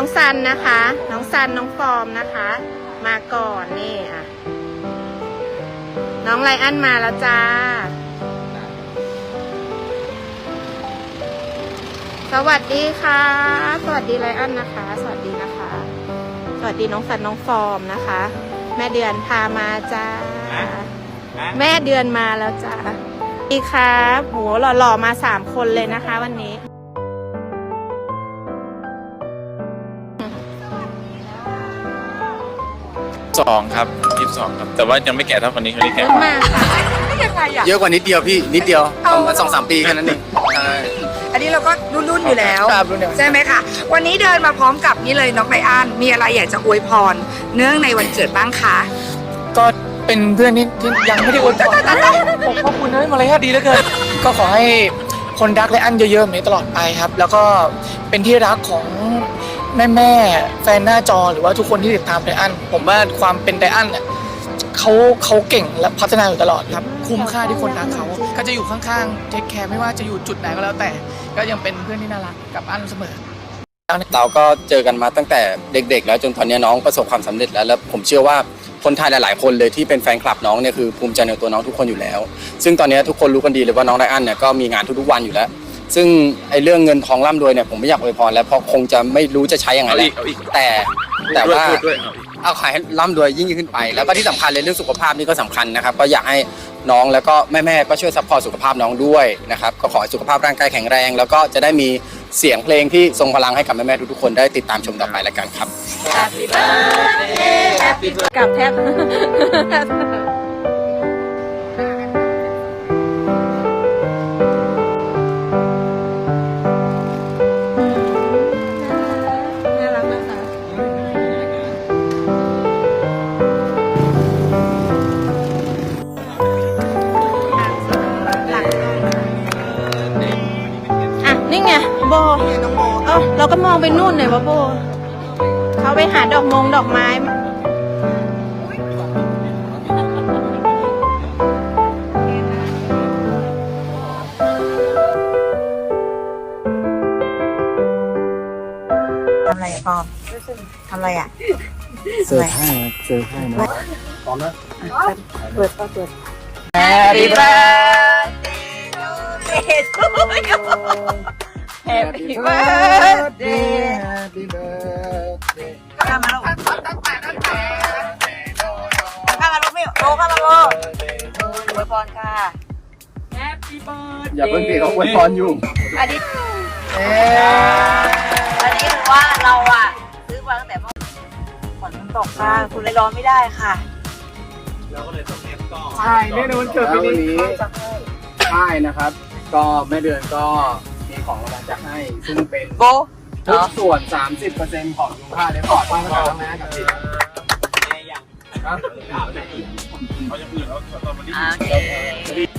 น้องซันนะคะ น้องซันน้องฟอร์มนะคะ มาก่อนนี่อะ น้องไลอันมาแล้วจ้า สวัสดีค่ะ สวัสดีไลอันนะคะ สวัสดีนะคะ สวัสดีน้องสันน้องฟอร์มนะคะ แม่เดือนพามาจ้า แม่เดือนมาแล้วจ้าสวัสดีครับโหหล่อๆมาสามคนเลยนะคะ วันนี้ สองครับยี่สิบสองครับ แต่ว่ายังไม่แก่เท่าคนนี้คนนี้แก่เยอะมากค่ะยังไงอะ เยอะกว่านิดเดียวพี่นิดเดียวเอา ประมาณสองสามปีแค่นั้นเองใช่ อันนี้เราก็รุ่นๆอยู่แล้ว ครับรุ่นเดียว ใช่ไหมคะ วันนี้เดินมาพร้อมกับนี่เลยน้องไลอ้านมีอะไรอยากจะอวยพร เนื่องในวันเกิดบ้างคะก็เป็นเพื่อนที่ที่ยังไม่ได้อวยพรผมขอบคุณนะมารยาทดีเหลือเกินก็ขอให้คนรักและอันเยอะๆแบบนี้ตลอดไปครับ แล้วก็ เป็นที่รักของแม่แม่แฟนหน้าจอหรือว่าทุกคนที่ติดตามไดอันผมว่าความเป็นไดอันเนี่ยเขาเขาเก่งและพัฒนาอยู่ตลอดครับ คุ้มค่าที่คนรักเขาก็จะอยู่ข้างๆเทคแคร์ไม่ว่าจะอยู่จุดไหนก็แล้วแต่ ก็ยังเป็นเพื่อนที่น่ารักกับอันเสมอเราก็เจอกันมาตั้งแต่เด็ก ๆ แล้วจนตอนนี้น้องประสบความสำเร็จแล้วแล้วผมเชื่อว่าคนไทยหลายๆ คนเลยที่เป็นแฟนคลับน้องเนี่ยคือภูมิใจในตัวน้องทุกคนอยู่แล้ว ซึ่งตอนนี้ทุกคนรู้กันดีเลยว่าน้องไดอันเนี่ยก็มีงานทุกๆวันอยู่แล้ว ซึ่งไอ้เรื่องเงินทองร่ำรวยเนี่ยผมไม่อยากอวยพรแล้วเพราะคงจะไม่รู้จะใช้ยังไงเอาแหอีละกเอาอีก แต่แต่ว่า พูดด้วยเอาอีก เอาขายให้ร่ำรวยยิ่งขึ้นไป แล้วก็ที่สำคัญเลยเรื่องสุขภาพนี่ก็สำคัญนะครับ ก็อยากให้น้องแล้วก็แม่ๆก็ช่วยซัพพอร์ตสุขภาพน้องด้วยนะครับก็ขอให้สุขภาพร่างกายแข็งแรง แล้วก็จะได้มีเสียงเพลงที่ทรงพลังให้กับแม่ๆทุกๆคนได้ติดตามชมต่อไปแล้วกันครับกับแทบ ไงโบน้องโบเออเราก็มองไปนู่นหน่อยว่าโบเขาไปหาดอกมงดอกไม้ ทำอะไรอะพ่อทำอะไรอะเจอให้เจอให้นะเปิดก็เปิด Happy birthday to you Happy birthday ข้ามาลูกข้ามาลูกมิวโอ้ข้ามาลูกอวยพรค่ะอย่าเพิ่งตีเขาอวยพรอยู่อันนี้อันนี้คือว่าเราอะซื้อมาตั้งแต่เมื่อฝนมันตกค่ะคุณเลยรอไม่ได้ค่ะใช่เนื่องในวันเกิดปีนี้ใช่นะครับ ก็แม่เดือนก็มี ของรางวัลจะให้ ซึ่งเป็นโบทุกส่วน 30%ของยูค่าเดพอร์ตที่มาทำงานกับจิตเอาอย่างอื่นแล้วตอนวันนี้ โอเค